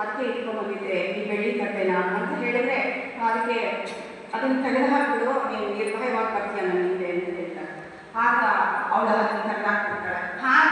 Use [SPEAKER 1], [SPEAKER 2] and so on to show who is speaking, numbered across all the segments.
[SPEAKER 1] ಅದಕ್ಕೆ ಇಟ್ಕೊಂಡ್ಬಂದಿದ್ದೆ ಈ ಬೆಳ್ಳಿ ಕಟ್ಟೆನ ಅಂತ ಹೇಳಿದ್ರೆ, ಅದಕ್ಕೆ ಅದನ್ನು ತೆಗೆದು ಹಾಕಿಬಿಡು. ನೀವು ನಿರ್ಭಯವಾಗಿ ಬರ್ತೀಯ ನನ್ನ ಹಿಂದೆ ಅಂತ ಹೇಳ್ತಾರೆ. ಆಗ ಅವಳು ಅದನ್ನು ತೆಗೆದು ಹಾಕ್ಬಿಡ್ತಾಳೆ. ಹಾಗೆ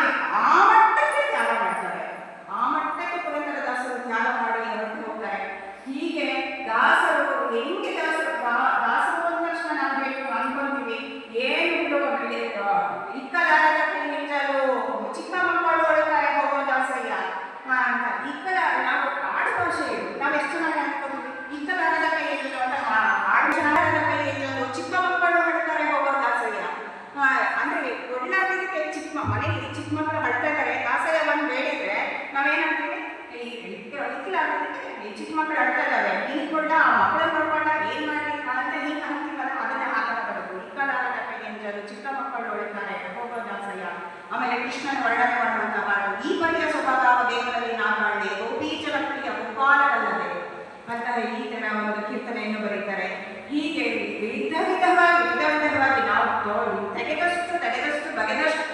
[SPEAKER 1] ಭಾಷೆ ಜನ ನಾವು ಎಷ್ಟು ಚೆನ್ನಾಗಿ ಅನ್ಕೊಂತೀವಿ ಇಕ್ಕಲಾರದ ಕೈ ಹಿಡಿಯಲು ಅಂತ ಆಡು ಜನರ ಕೈ ಹಿಡಿಯಲು ಚಿಕ್ಕ ಮಕ್ಕಳು ಹೊರತಾರೆ ಹೋಗೋ ದಾಸಯ್ಯ. ಅಂದ್ರೆ ಒಳ್ಳಾಗಿದ್ದಕ್ಕೆ ಚಿಕ್ಕ ಮ- ಮನೆಯಲ್ಲಿ ಚಿಕ್ಕ ಮಕ್ಕಳು ಹಳ್ತಾ ಇದ್ದಾರೆ. ದಾಸಯ್ಯ ಬಂದು ಬೇಡಿದ್ರೆ ನಾವೇನಂತೀವಿ ಈ ಚಿಕ್ಕ ಮಕ್ಕಳು ಇದ್ದಾವೆ ನೀನು ಕೊಟ್ಟ ಆ ಮಕ್ಕಳನ್ನ ನೋಡ್ಕೊಂಡ ಏನ್ ಮಾಡಿ ಅಂತ ನೀನು ಅಂತೀವಲ್ಲ ಅದನ್ನೇ ಮಾತಾಡಬಾರದು ಕೈ ಎಂಜಲು ಚಿಕ್ಕ ಮಕ್ಕಳು ಹೊಡಿತಾರೆ ಹೋಗೋ ದಾಸಯ್ಯ. ಆಮೇಲೆ ಕೃಷ್ಣನ ವರ್ಣನೆ ಮಾಡುವಂತ ಹಾಡು. ಈ ಕವಿತೆಯನ್ನು ಬರೀತಾರೆ ಹೀಗೆ ವಿಧ ವಿಧವಾಗಿ ವಿಧ ವಿಧವಾಗಿ ನಾವು ತೆಗೆದಷ್ಟು ತೆಗೆದಷ್ಟು ಬಗೆದಷ್ಟು